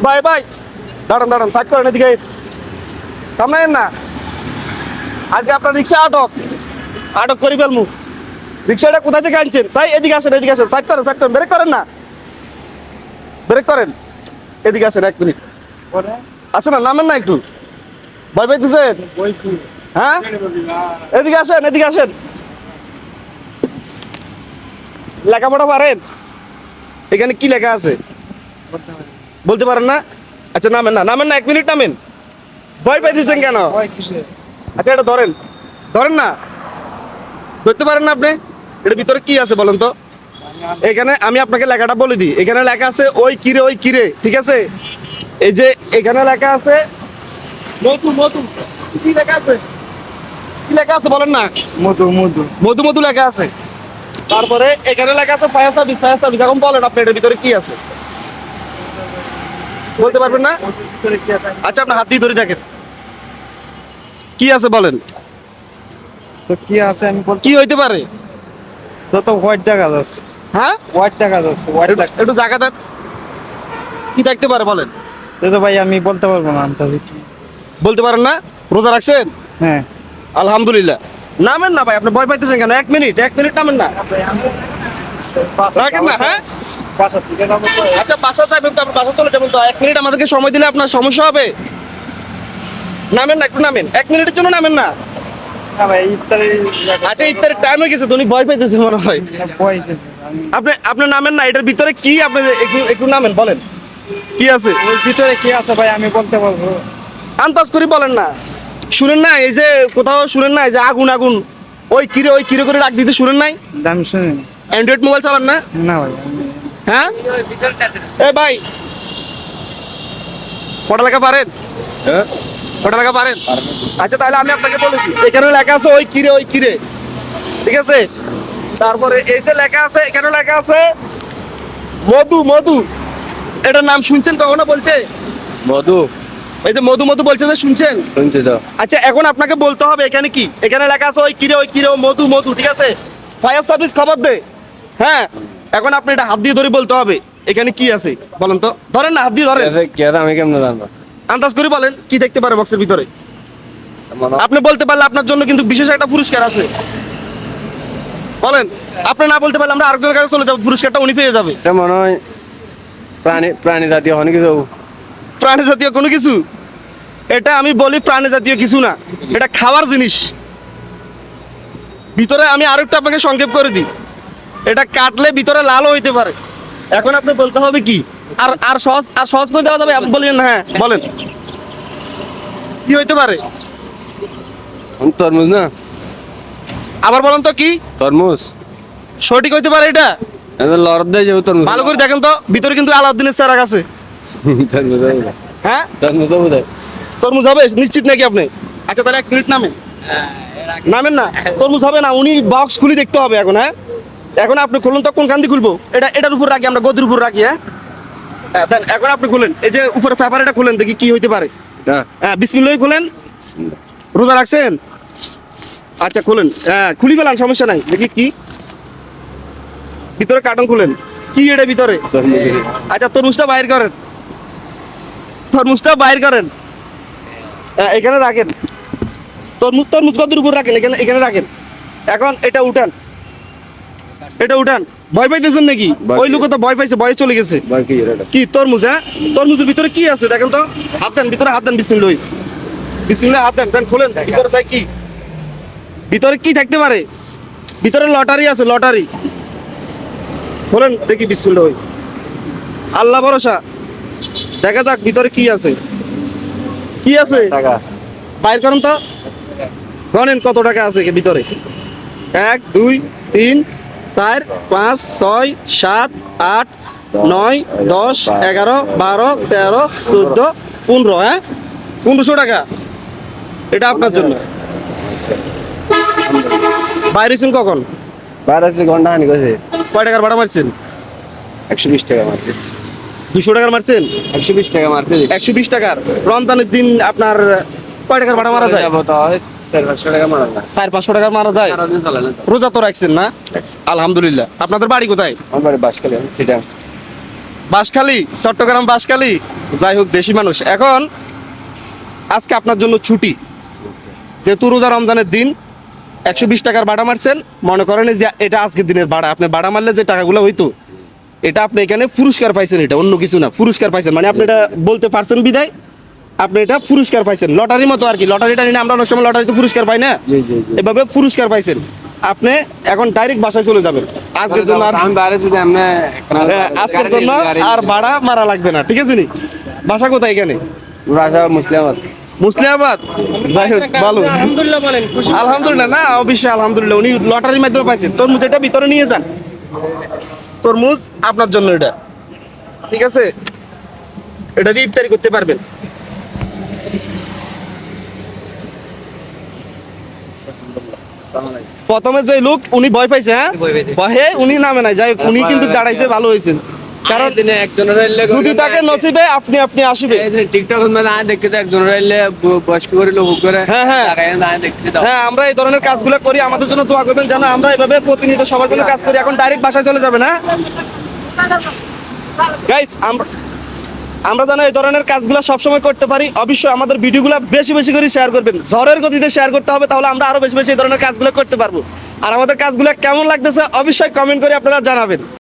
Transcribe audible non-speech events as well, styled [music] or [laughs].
ভাই ভাই দাঁড়ান দাঁড়ান সাইড করেন এদিকে। সামনে না? আজকে আপনার রিক্সা আটক। আটক করে ফেলমু। রিক্সাটা কোথা থেকে আনছেন? চাই এদিকে আসেন এদিকে আসেন। সাইড করেন সাইড করেন। ব্রেক করেন না? ব্রেক করেন। এদিকে আসেন এক মিনিট। আসেন না নামেন না একটু। ভয় পাইতেছেন? হ্যাঁ? এদিকে আসেন এদিকে আসেন। লেখাপড়া পারেন? এখানে কি লেখা আছে? বলতে পারেন না? আচ্ছা নামেন না নামেন না এক মিনিট নামেন। ভয় পাইতেছেন কেন? আচ্ছা এটা ধরেন। ধরেন না। ধরতে পারেন না আপনি? এটার ভিতরে কি আছে বলেন তো? এখানে আমি আপনাকে লেখাটা বলে দিই। এখানে লেখা আছে ওই কিরে ওই কিরে ঠিক আছে? এই যে এখানে লেখা আছে মধু মধু। কি লেখা আছে? কি লেখা আছে বলেন না? মধু মধু। মধু মধু লেখা আছে। তারপরে এখানে লেখা আছে ফায়ার সার্ভিস ফায়ার সার্ভিস এখন বলেন আপনি এটার ভিতরে কি আছে? বলতে পারবেন না? আচ্ছা আপনার হাত দিয়ে ধরে দেখেন। কি আছে বলেন? তো কি আছে আমি বলতে কি হইতে পারে? তো তো হোয়াইট দেখা যাচ্ছে। হ্যাঁ? হোয়াইট দেখা যাচ্ছে হোয়াইট একটু- জায়গা দেন। কি দেখতে পারে বলেন? এটা ভাই আমি বলতে পারব না আন্দাজে কি বলতে পারেন না? রোজা রাখছেন? হ্যাঁ। আলহামদুলিল্লাহ। নামেন না ভাই আপনি ভয় পাইতেছেন কেন? এক মিনিট এক মিনিট নামেন না। রাখেন না হ্যাঁ? আচ্ছা বাসা তো আপনি বাসা চলে যাবেন তো। এক মিনিট আমাদেরকে সময় দিলে আপনার সমস্যা হবে? নামেন না একটু নামেন। এক মিনিটের জন্য নামেন না? আচ্ছা ইফতারের টাইম হয়ে গেছে তুমি ভয় পাইতেছেন মনে হয়। আপনি আপনি নামেন না এটার ভিতরে কি? আপনি একটু একটু নামেন বলেন। কি আছে? ওর ভিতরে কি আছে ভাই আমি বলতে পারব। আন্দাজ করে বলেন না। শুনেন না এই যে কোথাও শুনেন না এই যে আগুন আগুন। ওই কিরে ওই কিরে করে ডাক দিতে শুনেন নাই? আমি শুনি অ্যান্ড্রয়েড মোবাইল চালান না? না ভাই হ্যাঁ? এ ভাই। পড়ালেখা পারেন? পড়ালেখা পারেন? আচ্ছা তাহলে আমি আপনাকে বলেছি এখানে লেখা আছে ওই কিরে ওই কিরে ঠিক আছে? তারপরে এই যে লেখা আছে এখানে লেখা আছে মধু মধু। এটার নাম শুনছেন কখনো বলতে? মধু। এই যে মধু মধু বলছে যে শুনছেন? শুনছি তো। আচ্ছা এখন আপনাকে বলতে হবে এখানে কি? এখানে লেখা আছে ওই কিরে ওই কিরে ও মধু মধু ঠিক আছে? ফায়ার সার্ভিস খবর দে। হ্যাঁ? এখন আপনি এটা হাত দিয়ে ধরে বলতে হবে এখানে কি আছে? বলেন তো। ধরেন না হাত দিয়ে ধরেন। কেসে কেসে আমি কেমনে জানব? আন্দাজ করে বলেন কি দেখতে পারে বক্সের ভিতরে? আপনি বলতে পারলে আপনার জন্য কিন্তু বিশেষ একটা পুরস্কার আছে। বলেন আপনি না বলতে পারলে আমরা আরেকজনের কাছে চলে যাব পুরস্কারটা উনি পেয়ে যাবে। এটা মনে হয় প্রাণী প্রাণী জাতীয় অনেক কিছু। প্রাণী জাতীয় কোনো কিছু? এটা আমি বলি প্রাণী জাতীয় কিছু না। এটা খাওয়ার জিনিস। ভিতরে আমি আরও একটু আপনাকে সংক্ষেপ করে দিই। এটা কাটলে ভিতরে লালও হইতে পারে। এখন আপনি বলতে হবে কি? আর আর সহজ আর সহজ করে দেওয়া যাবে? আপনি বলেন হ্যাঁ বলেন। কি হইতে পারে? তরমুজ না। আবার বলেন তো কি? তরমুজ। সঠিক হইতে পারে এটা? এটা লড়ত দেয় যে তরমুজ। ভালো করে দেখেন তো ভিতরে কিন্তু আলাউদ্দিনের চেরাক আছে। [laughs] তরমুজ হ্যাঁ? তরমুজ হবে। তরমুজ হবে? নিশ্চিত নাকি আপনি? আচ্ছা তাহলে এক মিনিট নামেন। নামেন না। তরমুজ হবে না উনি বক্স খুলে দেখতে হবে এখন হ্যাঁ? এখন আপনি খুলুন তো কোনখান দিয়ে খুলবো? এটা এটার উপর রাখি আমরা গদির উপর রাখি হ্যাঁ? হ্যাঁ, দেন এখন আপনি খুলেন। এই যে উপরে পেপার এটা খুলেন দেখি কি হইতে পারে। হ্যাঁ বিসমিল্লাহ খুলেন। রোজা রাখছেন? আচ্ছা খুলেন। হ্যাঁ খুলি ফেলান সমস্যা নাই। দেখি কি। ভিতরে কার্টন খুলেন। কি এটা ভিতরে? আচ্ছা তরমুজটা বাইর করেন। তরমুজটা বাইর করেন। হ্যাঁ, এখানে রাখেন। তরমুজ তরমুজ কতর উপর রাখেন এখানে এখানে রাখেন। এখন এটা উঠান। এটা উঠান ভয় পাইতেছেন নাকি? ওই লোক তো ভয় পাইছে ভয় চলে গেছে। কি তরমুজ হ্যাঁ? তরমুজের ভিতরে কি আছে? দেখেন তো হাত দেন ভিতরে হাত দেন বিসমিল্লাহ বিসমিল্লাহ হাত দেন দেন খুলেন। ভিতরে চাই কি? ভিতরে কি থাকতে পারে? ভিতরে লটারি আছে লটারি। খোলেন দেখি বিসমিল্লাহ আল্লাহ ভরসা। দেখা যাক ভিতরে কি আছে। কি আছে? বাইর করেন তো। গণেন কত টাকা আছে ভিতরে। এক দুই তিন চার পাঁচ ছয় সাত আট নয় দশ এগারো বারো তেরো চোদ্দ পনেরো হ্যাঁ? পনেরোশো টাকা। এটা আপনার জন্য। বাইরেছেন কখন? আছে ঘণ্টা হানি গেছে কয় টাকার ভাড়া মারছেন? একশো বিশ টাকা মারতে দুশো টাকার মারছেন? একশো বিশ টাকা মারতে একশো বিশ টাকার। রমজানের দিন আপনার কয় টাকার ভাড়া মারা যায়? চার পাঁচশো টাকা মারা যায়। রোজা তো রাখছেন না? আলহামদুলিল্লাহ। আপনাদের বাড়ি কোথায়? আমার সিটাং বাঁশখালী চট্টগ্রাম বাঁশখালী যাই হোক দেশি মানুষ। এখন আজকে আপনার জন্য ছুটি। যেহেতু রোজা রমজানের দিন একশো বিশ টাকার বাড়া মারছেন। মনে করেন যে এটা আজকের দিনের বাড়া। আপনি বাড়া মারলে যে টাকাগুলো হইতো এটা আপনি এখানে পুরস্কার পাইছেন এটা অন্য কিছু না। পুরস্কার পাইছেন। মানে আপনি এটা বলতে পারছেন বিদায়? আপনি এটা পুরস্কার পাইছেন। লটারির মতো আর কি লটারিটা নিয়ে আমরা অনেক সময় লটারিতে পুরস্কার পাই না। এভাবে পুরস্কার পাইছেন। আপনি এখন ডাইরেক্ট বাসায় চলে যাবেন। আজকের জন্য আর আমি বাইরে যদি আপনি হ্যাঁ, আজকের জন্য আর ভাড়া মারা লাগবে না ঠিক আছে নি? বাসা কোথায় এখানে? রাজা মুসলিম মুসলিমাবাদ যাই হোক ভালো। আলহামদুলিল্লাহ বলেন খুশি আলহামদুলিল্লাহ না অবশ্যই আলহামদুলিল্লাহ উনি লটারির মাধ্যমে পাইছেন। তরমুজ এটা ভিতরে নিয়ে যান। তরমুজ আপনার জন্য এটা। ঠিক আছে? এটা দিয়ে ইফতারি করতে পারবেন। প্রথমে যে লোক উনি ভয় পাইছে হ্যাঁ? ভয়ে উনি নামে নাই যাই উনি কিন্তু দাঁড়াইছে ভালো হয়েছে কারণ দিনে একজনের এলে যদি তাকে নসিবে আপনি আপনি আসবে। টিকটক মানে আয় দেখতে তো একজনের এলে বয়স্ক করে লোক করে হ্যাঁ, হ্যাঁ। আয় দেখতে দাও। হ্যাঁ আমরা এই ধরনের কাজগুলো করি আমাদের জন্য দোয়া করবেন যেন আমরা এভাবে প্রতিনিয়ত সবার জন্য কাজ করি। এখন ডাইরেক্ট বাসায় চলে যাবে না গাইস আমরা আমরা যেন এই ধরনের কাজগুলো সবসময় করতে পারি, অবশ্যই আমাদের ভিডিওগুলো বেশি বেশি করে শেয়ার করবেন। ঝড়ের গতিতে শেয়ার করতে হবে, তাহলে আমরা আরও বেশি বেশি এই ধরনের কাজগুলো করতে পারব। আর আমাদের কাজগুলো কেমন লাগতেছে, অবশ্যই কমেন্ট করে আপনারা জানাবেন।